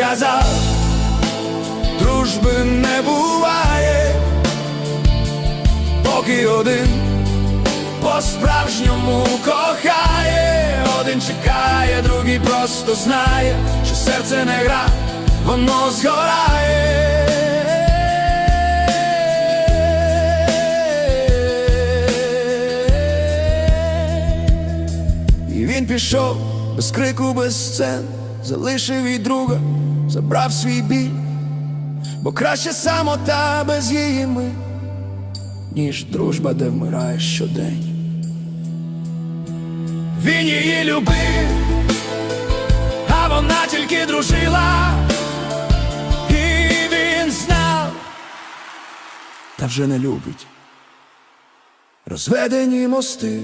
казав, дружби не буває, поки один по-справжньому кохає, один чекає, другий просто знає, що серце не гра, воно згорає. І він пішов без крику, без сцен, залишив і друга, забрав свій біль, бо краще самота без її ми, ніж дружба, де вмирає щодень. Він її любив, а вона тільки дружила, і він знав, та вже не любить. Розведені мости